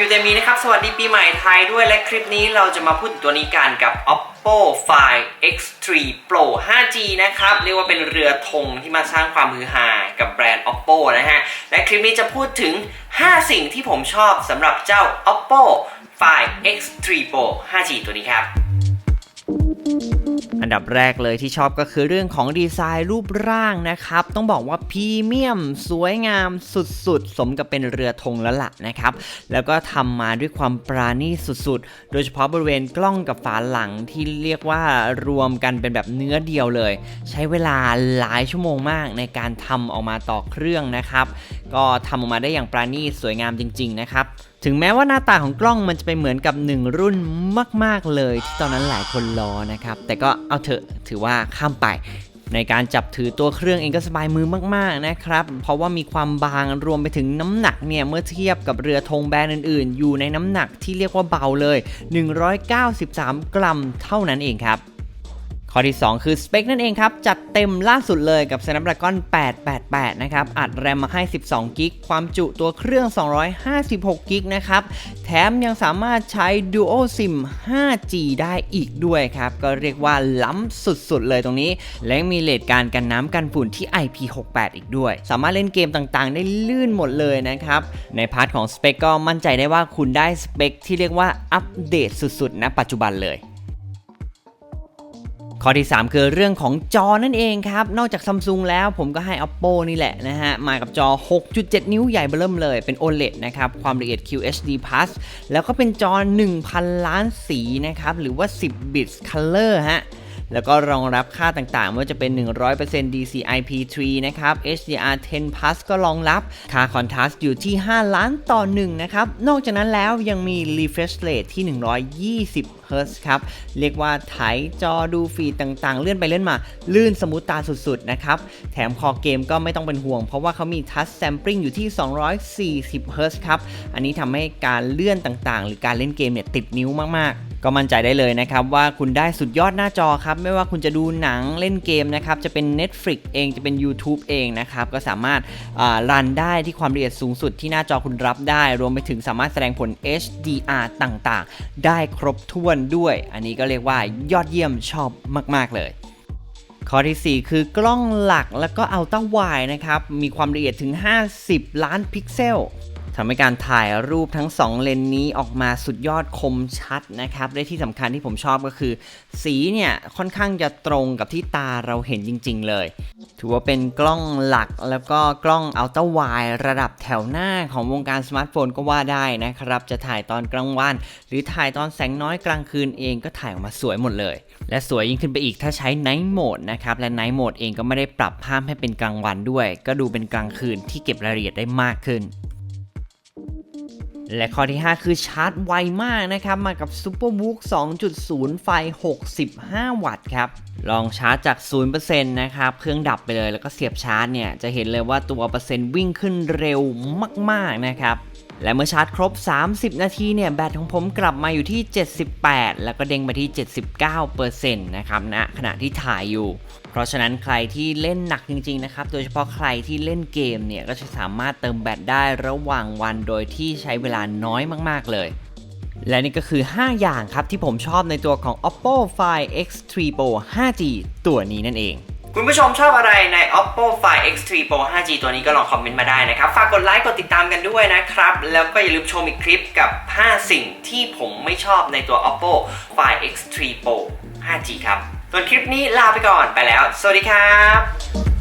ยูเตมีนะครับ สวัสดีปีใหม่ไทยด้วยและคลิปนี้เราจะมาพูดถึงตัวนี้กันกับ Oppo Find X3 Pro 5G นะครับ เรียกว่าเป็นเรือธงที่มาสร้างความฮือฮากับแบรนด์ Oppo นะฮะ และคลิปนี้จะพูดถึง 5 สิ่งที่ผมชอบสำหรับเจ้า Oppo Find X3 Pro 5G ตัวนี้ครับ อันดับแรกเลยที่ชอบก็คือเรื่องของดีไซน์รูปร่างนะครับ ต้องบอกว่าพรีเมียม สวยงามสุดๆ สมกับเป็นเรือธงแล้วล่ะนะครับ แล้วก็ทำมาด้วยความปราณีตสุดๆ โดยเฉพาะบริเวณกล้องกับฝาหลังที่เรียกว่ารวมกันเป็นแบบเนื้อเดียวเลย ใช้เวลาหลายชั่วโมงมากในการทำออกมาต่อเครื่องนะครับ ก็ทำออกมาได้อย่างปราณีตสวยงามจริง ๆ นะครับ ถึงแม้ว่าหน้าตาของกล้องมันจะไปเหมือนกับหนึ่งรุ่นมาก ๆ เลยที่ตอนนั้นหลายคนรอนะครับ แต่ก็เอาเถอะถือว่าข้ามไป ในการจับถือตัวเครื่องเองก็สบายมือมาก ๆ นะครับ เพราะว่ามีความบางรวมไปถึงน้ำหนักเนี่ย เมื่อเทียบกับเรือธงแบรนด์อื่น ๆ อยู่ในน้ำหนักที่เรียกว่าเบาเลย 193 กรัมเท่านั้นเองครับ ข้อที่ 2 คือสเปคนั่นเองครับ จัดเต็มล่าสุดเลยกับ Snapdragon 888 นะครับ อัดแรมมาให้ 12 กิก ความจุตัวเครื่อง 256 กิกนะครับ แถมยังสามารถใช้ Dual SIM 5G ได้อีกด้วยครับ ก็เรียกว่าล้ำสุดๆ เลยตรงนี้ และมีเลทการกันน้ำกันฝุ่นที่ IP68 อีกด้วย สามารถเล่นเกมต่างๆ ได้ลื่นหมดเลยนะครับ ในพาร์ทของสเปคก็มั่นใจได้ว่าคุณได้สเปคที่เรียกว่าอัปเดตสุดๆณปัจจุบันเลย ข้อที่ 3 คือเรื่องของจอนั่นเองครับ นอกจากซัมซุงแล้วผมก็ให้ Oppo นี่แหละนะฮะ มากับจอ 6.7 นิ้วใหญ่เบิ่มเลยเป็น OLED นะครับ ความละเอียด QHD Plus แล้วก็เป็นจอ 1,000 ล้านสีนะครับ หรือว่า 10 bits color ฮะแล้วก็รองรับค่าต่างๆ ว่าจะเป็น 100% DCI-P3 นะครับ HDR10 Plus ก็รองรับ ค่าคอนทราสต์อยู่ที่ 5 ล้านต่อ 1 นะครับ นอกจากนั้นแล้วยังมี refresh rate ที่ 120 Hz ครับ เรียกว่าไถจอดูฟีดต่างๆ เลื่อนไปเลื่อนมา ลื่นสมูทตาสุดๆ นะครับ แถมคอเกมก็ไม่ต้องเป็นห่วง เพราะว่าเขามี touch sampling อยู่ที่ 240 Hz ครับ อันนี้ทำให้การเลื่อนต่างๆ หรือการเล่นเกมเนี่ยติดนิ้วมากๆ ก็มั่นใจได้เลยนะครับ ว่าคุณได้สุดยอดหน้าจอครับ ไม่ว่าคุณจะดูหนังเล่นเกมนะครับ จะเป็น Netflix เองจะเป็น YouTube เองนะครับ ก็สามารถรันได้ที่ความละเอียดสูงสุดที่หน้าจอคุณรับได้ รวมไปถึงสามารถแสดงผล HDR ต่างๆ ได้ครบถ้วนด้วย อันนี้ก็เรียกว่ายอดเยี่ยมชอบมาก ๆ เลย ข้อที่ 4 คือกล้องหลักแล้วก็อัลตร้าไวนะครับ มีความละเอียดถึง 50 ล้านพิกเซล ทำให้การถ่ายรูปทั้ง 2 เลนส์นี้ออกมาสุดยอดคมชัดนะครับและที่สำคัญที่ผมชอบก็คือ สีเนี่ยค่อนข้างจะตรงกับที่ตาเราเห็นจริง ๆ เลย ถือว่าเป็นกล้องหลักแล้วก็กล้องอัลตร้าไวระดับแถวหน้าของวงการสมาร์ทโฟนก็ว่าได้นะครับจะถ่ายตอนกลางวัน หรือถ่ายตอนแสงน้อยกลางคืนเองก็ถ่ายออกมาสวยหมดเลย และสวยยิ่งขึ้นไปอีกถ้าใช้ Night Mode นะครับและ Night Mode เองก็ไม่ได้ปรับภาพให้เป็นกลางวันด้วย ก็ดูเป็นกลางคืนที่เก็บรายละเอียดได้มากขึ้น และข้อที่ 5 คือชาร์จไวมากนะครับ มากับ SuperBook 2.0 ไฟ 65 วัตต์ครับ ลองชาร์จจาก 0%นะครับ เครื่องดับไปเลยแล้วก็เสียบชาร์จเนี่ย จะเห็นเลยว่าตัวเปอร์เซ็นต์วิ่งขึ้นเร็วมาก ๆ นะครับ และเมื่อชาร์จครบ 30 นาทีเนี่ยแบตของผมกลับมาอยู่ที่ 78 แล้วก็เด้งมาที่ 79%นะครับณนะขณะที่ถ่ายอยู่ เพราะฉะนั้นใครที่เล่นหนักจริงๆนะครับ โดยเฉพาะใครที่เล่นเกมเนี่ยก็จะสามารถเติมแบตได้ระหว่างวันโดยที่ใช้เวลาน้อยมากๆเลยและนี่ก็คือ 5 อย่างครับที่ผมชอบในตัวของ Oppo Find X3 Pro 5G ตัวนี้นั่นเอง คุณผู้ชมชอบอะไรใน Oppo Find X3 Pro 5G ตัวนี้ก็ลองคอมเมนต์มาได้นะครับ ฝากกดไลค์กดติดตามกันด้วยนะครับ แล้วก็อย่าลืมชมอีกคลิปกับ 5 สิ่งที่ผมไม่ชอบในตัว Oppo Find X3 Pro 5G ครับ ส่วนคลิปนี้ลาไปก่อนไปแล้ว สวัสดีครับ